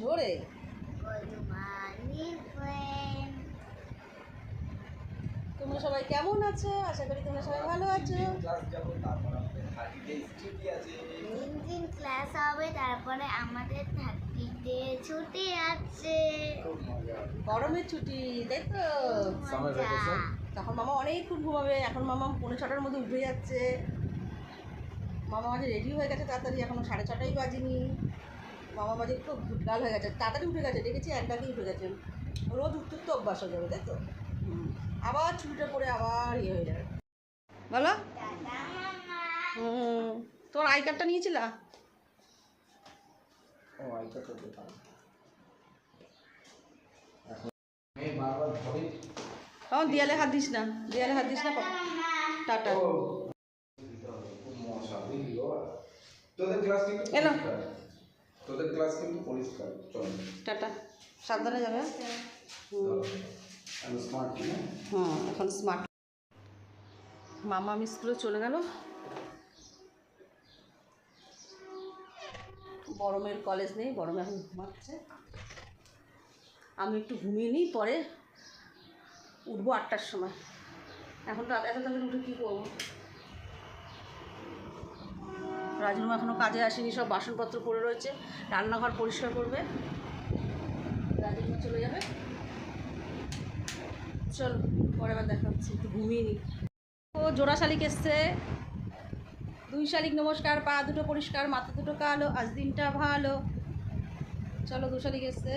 জোরে। তোমরা সবাই কেমন আছো? আশা করি তোমরা সবাই ভালো আছো। আমাদের তিন দিন ক্লাস হবে তারপরে আমাদের ডে ছুটি আছে গরমের ছুটি, তাই তো? তখন মামা অনেকক্ষণ ঘুমাবে, এখন মামা পৌনে ছটার মধ্যে উঠে যাচ্ছে। মামা মাঝে রেডি হয়ে গেছে তাড়াতাড়ি, এখনও সাড়ে ছটাই বাজেনি। মামা মাঝে একটু ভুটগাল হয়ে গেছে তাড়াতাড়ি উঠে গেছে দেখেছি একটাকেই উঠে গেছে। রোজ উঠতে তো অভ্যাস হয়ে যাবে তাই তো? আবার ছুটিটা পরে আবার ইয়ে হয়ে যাবে। বলো। হুম তোর আই কার্ডটা নিয়েছিলা? তখন দেয়ালে হাত দিস না দেয়ালে হাত দিস না টাটা। খুব এলো। তোদের ক্লাস কিন্তু পরিষ্কার চল। টাটা। সাবধানে যাবে? স্মার্ট না হুম এখন স্মার্ট মামা আমি স্কুলে চলে গেল। গরমের কলেজ নেই গরমে এখন ঘুমাচ্ছে। আমি একটু ঘুমিয়ে নিই পরে উঠবো আটটার সময়। এখন রাত এত তাড়াতাড়ি উঠে কী করব? রাজনুমা এখনও কাজে আসেনি, সব বাসনপত্র পড়ে রয়েছে, রান্নাঘর পরিষ্কার করবে। রাজনুমা চলে যাবে। চল, পরে আবার দেখা হচ্ছে একটু ঘুমিয়ে নি। ও জোড়া শালিক এসছে। দুই শালিক নমস্কার, পা দুটো পরিষ্কার, মাথা দুটো কালো, আজ দিনটা ভালো। চলো, দু শালিক এসছে।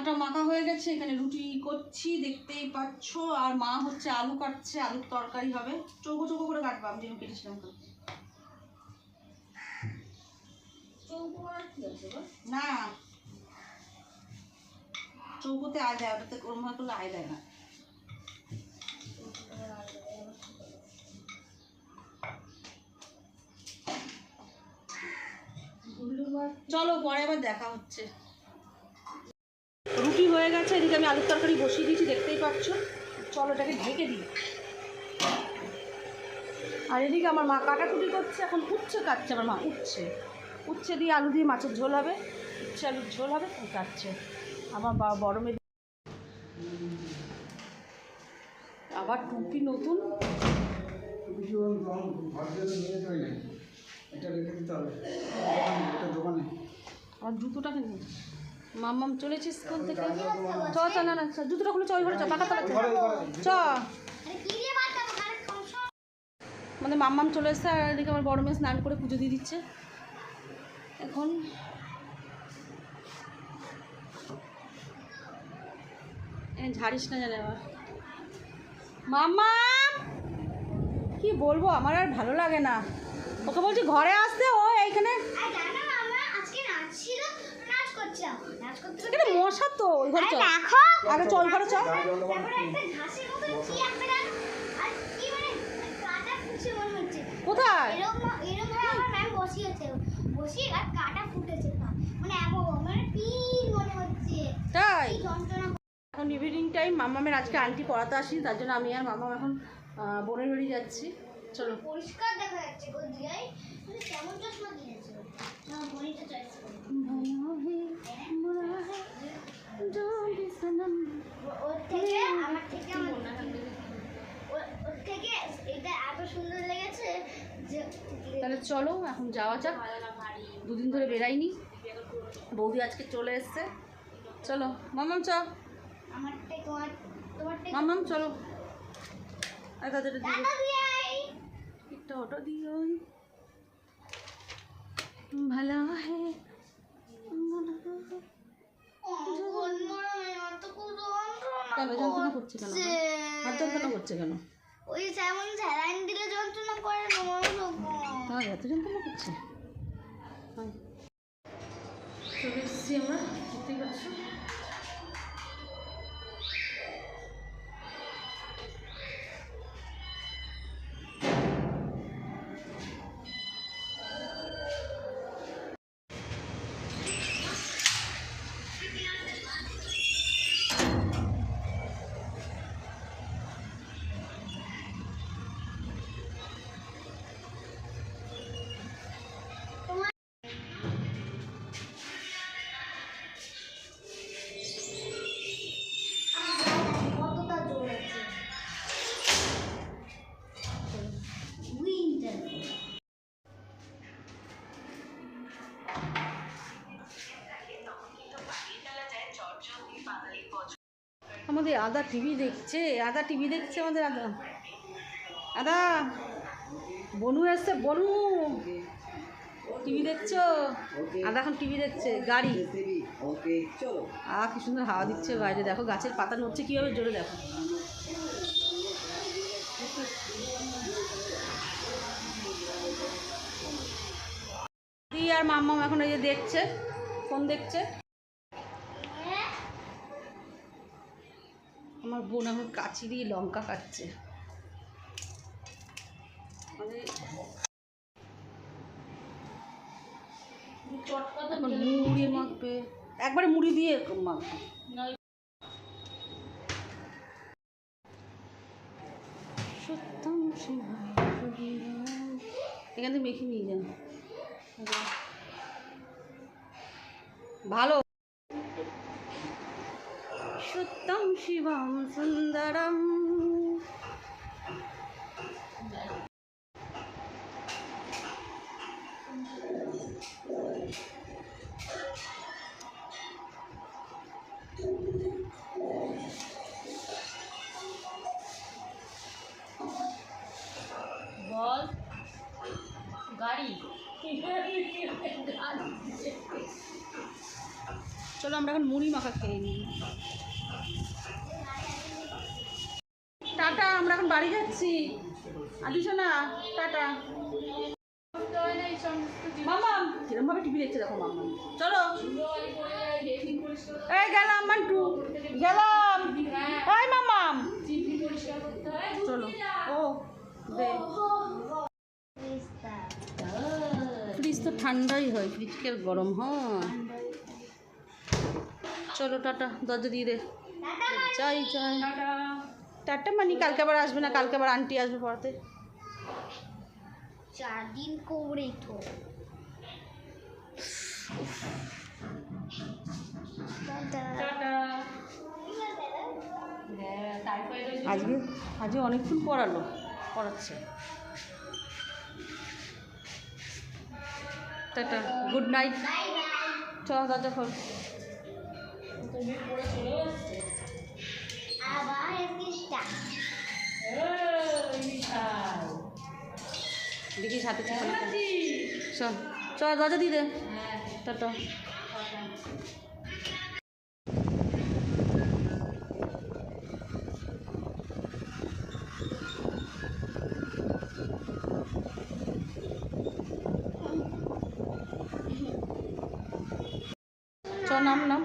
আটা মাখা হয়ে গেছে, এখানে রুটি করছি, দেখতেই পাচ্ছ। আর মা হচ্ছে আলু কাটছে, আলুর তরকারি হবে। চৌকো চৌকো করে কাটবো, আমি যেন কেটেছিলাম তো? না। চৌকোতে আয় দেয়, ওটাতে ওরম ভাবে করলে আয় দেয় না। চলো, পরে আবার দেখা হচ্ছে। রুটি হয়ে গেছে এদিকে আমি আলুর তরকারি বসিয়ে দিয়েছি দেখতেই পাচ্ছ। চলো এটাকে ঢেকে দিই। আর এদিকে আমার মা কাটাকুটি করছে এখন উচ্ছে কাটছে আমার মা উচ্ছে। উচ্ছে দিয়ে আলু দিয়ে মাছের ঝোল হবে। উচ্ছে আলুর ঝোল হবে কাটছে। আমার বা বড় মেয়ে। আবার টুপি নতুন। আর জুতোটাকে নিয়ে মাম্মাম চলেছে স্কুল থেকে। চ চ না না চ, জুতোটা খুলে চ ওই ঘরে চ পাকা তলাতে চ। মানে মাম্মাম চলে এসছে আর এদিকে আমার বড় মেয়ে স্নান করে পুজো দিয়ে দিচ্ছে। এখন এ, ঝাড়িস না জানে আবার মাম্মা! কি বলব আমার আর ভালো লাগে না। ওকে বলছি ঘরে আসতে ও এইখানে। ছিল নাচ করছিলাম। এখানে মশা তো ওই ঘরে চল। আগে চল ঘরে চল। তারপরে একটা ঘাসের মতো কি একটা জানো আর কি মানে মনে কোথায়। মানে এমন মানে পিন হচ্ছে? তাই? এখন ইভিনিং টাইম মামামের আজকে আন্টি পড়াতে আসি তার জন্য আমি আর মামাম এখন বোনের বাড়ি যাচ্ছি। চলো। পরিষ্কার দেখা যাচ্ছে কেমন চশমা তাহলে চলো এখন যাওয়া যাক। দুদিন ধরে বেরাইনি। বৌদি আজকে চলে এসছে। চলো মামাম চ তোমার তোমার মামাম চলো। আর তাদের একটা অটো দিও ভালো হে কেন যন্ত্রণা করছে কেন হাত যন্ত্রণা করছে কেন? ওই যেমন স্যালাইন দিলে যন্ত্রণা করে তাই এত যন্ত্রণা করছে। চলে এসেছি আমরা দেখতেই পাচ্ছ? রে আদা টিভি দেখছে, আদা টিভি দেখছে আমাদের আদা। আদা, বনু এসছে, বনু। টিভি দেখছ? আদা এখন টিভি দেখছে, গাড়ি। আ, কি সুন্দর হাওয়া দিচ্ছে বাইরে। দেখো, গাছের পাতা নড়ছে, কীভাবে জোরে দেখো। আর মাম্মাম এখন এই যে দেখছে, ফোন দেখছে। আমার বোন এখন কাচি দিয়ে লঙ্কা কাটছে। মানে মুড়ি মাখবে। একবারে মুড়ি দিয়ে মাখবে। এখান থেকে মেখে নিয়ে যান। ভালো। শিবম সুন্দরম বল। গাড়ি। চলো আমরা এখন মুড়ি মাখা খেয়ে নিই। টাটা, আমরা এখন বাড়ি যাচ্ছি। আদি শোনা টাটা। মামা টিভি দেখো মামা। চলো। এই গেলাম, মান্টু। গেলাম। চলো। তো ঠান্ডাই হয়, ফ্রিজ কি আর গরম হয়? চলো টাটা দরজা দিয়ে দে। যাই যাই। টাটা। মানি কালকে আবার আসবে না কালকে আবার আন্টি আসবে পড়াতে। চার দিন করেই তো। আজকে আজকে অনেকক্ষণ পড়ালো পড়াচ্ছে। Tata good night. চল দরজা খোল। আবার একটা দেখি সাথে চল চল দরজা দিয়ে দে টাটা নাম নাম।